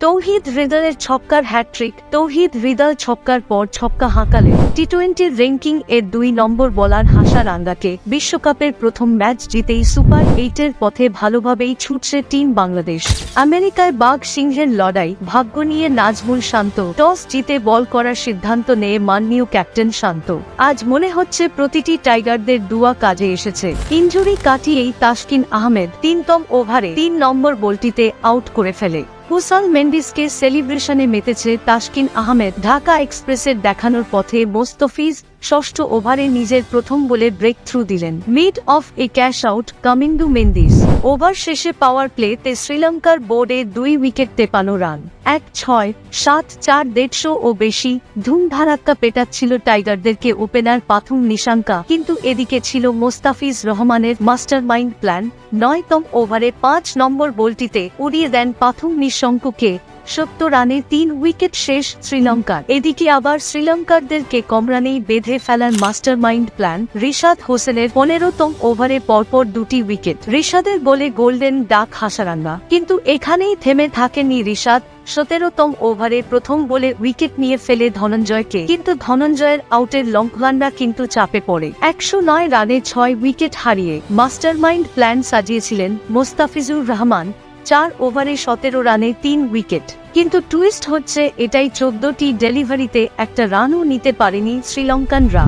তৌহিদ হৃদয়ের ছক্কার হ্যাট্রিক তৌহিদ হৃদয় ছক্কার পর ছক্কা হাঁকালে টি টোয়েন্টির র্যাঙ্কিং এর দুই নম্বর বলার হাসারাঙ্গাকে বিশ্বকাপের প্রথম ম্যাচ জিতেই সুপার এইটের পথে ভালোভাবেই ছুটছে টিম বাংলাদেশ। আমেরিকায় বাঘ সিংহের লড়াই, ভাগ্য নিয়ে নাজমুল শান্ত টস জিতে বল করার সিদ্ধান্ত নিয়ে মাননীয় ক্যাপ্টেন শান্ত। আজ মনে হচ্ছে প্রতিটি টাইগারদের দুয়া কাজে এসেছে। ইঞ্জুরি কাটিয়েই তাসকিন আহমেদ তিনতম ওভারে তিন নম্বর বলটিতে আউট করে ফেলে। হুসাল মেন্ডিসকে সেলিব্রেশনে মেতেছে তাসকিন আহমেদ ঢাকা এক্সপ্রেসের দেখানোর পথে মোস্তফিজ ষষ্ঠ ওভারে নিজের প্রথম বলে ব্রেক থ্রু দিলেন। মিড অফ এ catch out Kamindu Mendis over শেষে পাওয়ার প্লেতে শ্রীলঙ্কার বোর্ডে দুই উইকেট তেপানো রান এক ছয়, সাত চার, দেড়শো ও বেশি ধুমধারাক্কা পেটাচ্ছিল টাইগারদেরকে ওপেনার পাথুম নিশাঙ্কা। কিন্তু এদিকে ছিল মোস্তাফিজ রহমানের মাস্টার মাইন্ড প্ল্যান নয়তম ওভারে পাঁচ নম্বর বলটিতে উড়িয়ে দেন পাথুম নিঃশঙ্ককে। সত্তর রানে তিন উইকেট শেষ শ্রীলঙ্কার। এদিকে আবার শ্রীলঙ্কারদেরকে কম রানেই বেঁধে ফেলার মাস্টার মাইন্ড প্ল্যান রিশাদ হোসেনের পনেরোতম ওভারে পরপর দুটি উইকেট। রিশাদের বলে গোল্ডেন ডাক হাসারান্না কিন্তু এখানেই থেমে থাকেনি রিশাদ। সতেরোতম ওভারে প্রথম বলে উইকেট নিয়ে ফেলে ধনঞ্জয়কে। কিন্তু ধনঞ্জয়ের আউটের লঙ্ঘনরা কিন্তু চাপে পড়ে। একশো নয় রানে ছয় উইকেট হারিয়ে মাস্টারমাইন্ড প্ল্যান সাজিয়েছিলেন মোস্তাফিজুর রহমান। চার ওভারে সতেরো রানে তিন উইকেট। কিন্তু টুইস্ট হচ্ছে, এটাই চোদ্দটি ডেলিভারিতে একটা রানও নিতে পারেনি শ্রীলঙ্কানরা।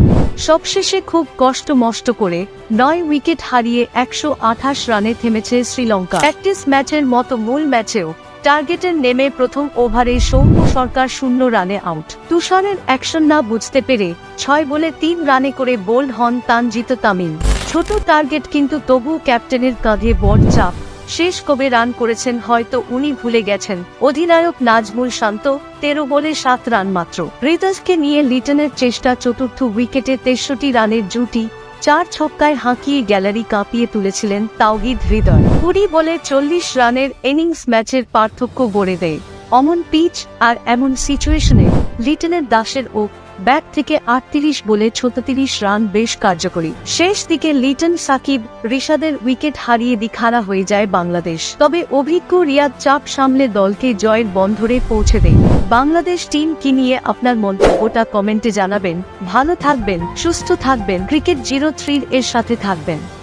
সবশেষে খুব কষ্ট মষ্ট করে নয় উইকেট হারিয়ে একশো আঠাশ রানে থেমেছে শ্রীলঙ্কা। প্র্যাকটিস ম্যাচের মতো মূল ম্যাচেও টার্গেটের নেমে প্রথম ওভারে সৌম্য সরকার শূন্য রানে আউট। তুষারের অ্যাকশন না বুঝতে পেরে ছয় বলে তিন রানে করে বোল্ড হন তানজিত তামিম। ছোট টার্গেট কিন্তু তবু ক্যাপ্টেনের কাঁধে বড় চাপ। শেষ কবে রান করেছেন হয়তো উনি ভুলে গেছেন। অধিনায়ক নাজমুল শান্ত, তেরো বলে সাত রান মাত্র। রিতাসকে নিয়ে লিটনের চেষ্টা চতুর্থ উইকেটে তেষট্টি রানের জুটি, চার ছক্কায় হাঁকিয়ে গ্যালারি কাঁপিয়ে তুলেছিলেন তাওহিদ হৃদয়। কুড়ি বলে চল্লিশ রানের ইনিংস ম্যাচের পার্থক্য গড়ে দেয়। অমন পিচ আর এমন সিচুয়েশনে লিটনের দাসের ও ব্যাট থেকে আটত্রিশ বলে ছত্রিশ রান বেশ কার্যকরী। শেষ দিকে লিটন সাকিব রিশাদের উইকেট হারিয়ে দিখারা হয়ে যায় বাংলাদেশ। তবে অভিজ্ঞ রিয়াদ চাপ সামলে দলকে জয়ের বন্ধরে পৌঁছে দেয়। বাংলাদেশ টিম কি নিয়ে আপনার মন্তব্যটা কমেন্টে জানাবেন। ভালো থাকবেন, সুস্থ থাকবেন, ক্রিকেট জিরো থ্রির এর সাথে থাকবেন।